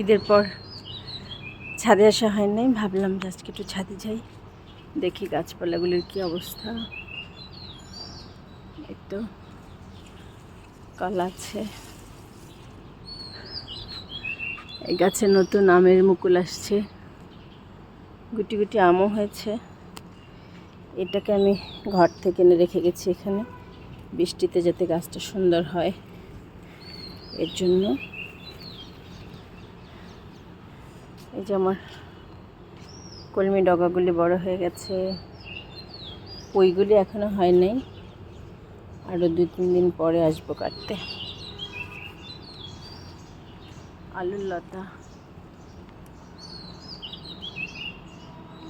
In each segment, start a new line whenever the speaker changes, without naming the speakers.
ঈদের পর ছাদে আসা হয় নাই, ভাবলাম আজকে একটু ছাদে যাই, দেখি গাছপালাগুলির কি অবস্থা। তো, কলা আছে। এই গাছে নতুন আমের মুকুল আসছে। গুটি গুটি আমও হয়েছে। এটাকে আমি ঘর থেকে এনে রেখে গেছি এখানে। বৃষ্টিতে যাতে গাছটা সুন্দর হয়, এর জন্য। এই যে আমার কলমি ডগাগুলি বড় হয়ে গেছে। পইগুলি এখনও হয় নাই। আরও দুই তিন দিন পরে আসব কাটতে। আলুর লতা।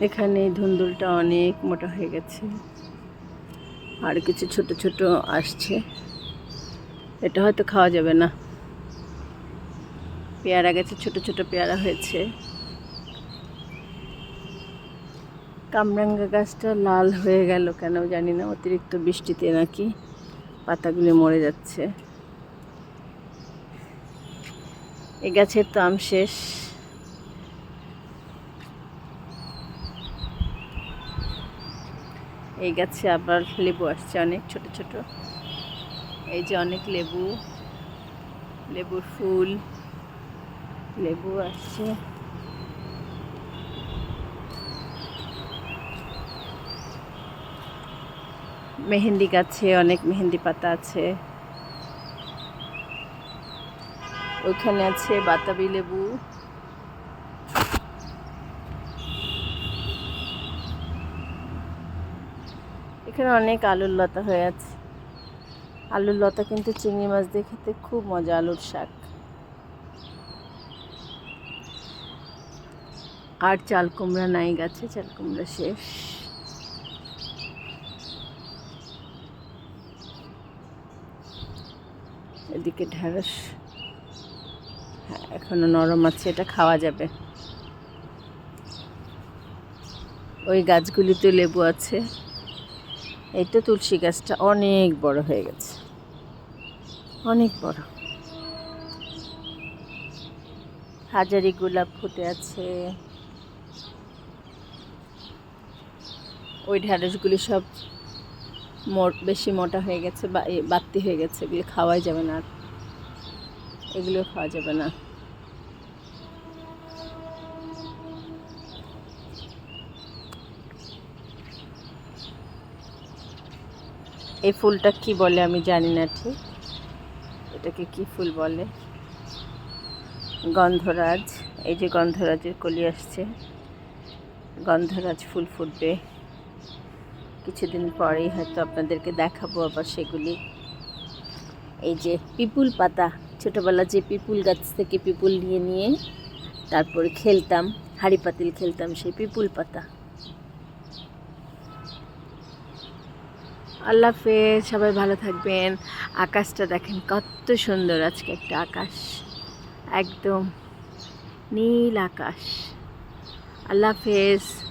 এখানে ধুন্দুলটা অনেক মোটা হয়ে গেছে। আর কিছু ছোট ছোট আসছে। এটা হয়তো খাওয়া যাবে না। পেয়ারা গেছে, ছোট ছোট পেয়ারা হয়েছে। কামরাঙ্গা গাছটা লাল হয়ে গেল কেন জানি না, অতিরিক্ত বৃষ্টিতে নাকি পাতাগুলি মরে যাচ্ছে। এই গাছের তো আম শেষ। এই গাছে আবার লেবু আসছে, অনেক ছোট ছোট। এই যে অনেক লেবু, লেবুর ফুল, লেবু আসছে। মেহেন্দি গাছে অনেক মেহেন্দি পাতা আছে। ওইখানে আছে বাতাবি লেবু। এখানে অনেক আলুর লতা হয়ে আছে। আলুর লতা কিন্তু চিংড়ি মাছ দিয়ে খেতে খুব মজা আলুর শাক। আর চাল কুমড়া নাই গাছে, চাল কুমড়া শেষ। এদিকে ঢেঁড়স। হ্যাঁ এখনও নরম আছে, এটা খাওয়া যাবে। ওই গাছগুলিতে লেবু আছে। এই তো তুলসী গাছটা অনেক বড় হয়ে গেছে। অনেক বড়। হাজারি গোলাপ ফুটে আছে। ওই ঢ্যাঁড়সগুলি সব বেশি মোটা হয়ে গেছে বা বাড়তি হয়ে গেছে, এগুলো খাওয়াই যাবে না আর। এগুলো খাওয়া যাবে না। এই ফুলটা কি বলে আমি জানি না ঠিক। এটাকে কি ফুল বলে? গন্ধরাজ। এই যে গন্ধরাজের কলি আসছে। গন্ধরাজ ফুল ফুটবে। কিছুদিন পরেই হয়তো আপনাদেরকে দেখাবো আবার সেগুলি। এই যে পিপুল পাতা, ছোটোবেলা যে পিপুল গাছ থেকে পিপুল নিয়ে নিয়ে তারপরে খেলতাম, হাড়ি পাতিল খেলতাম সেই পিপুল পাতা। আল্লাহ হাফেজ, সবাই ভালো থাকবেন। আকাশটা দেখেন কত সুন্দর আজকে একটা আকাশ। একদম নীল আকাশ। আল্লাহ হাফেজ।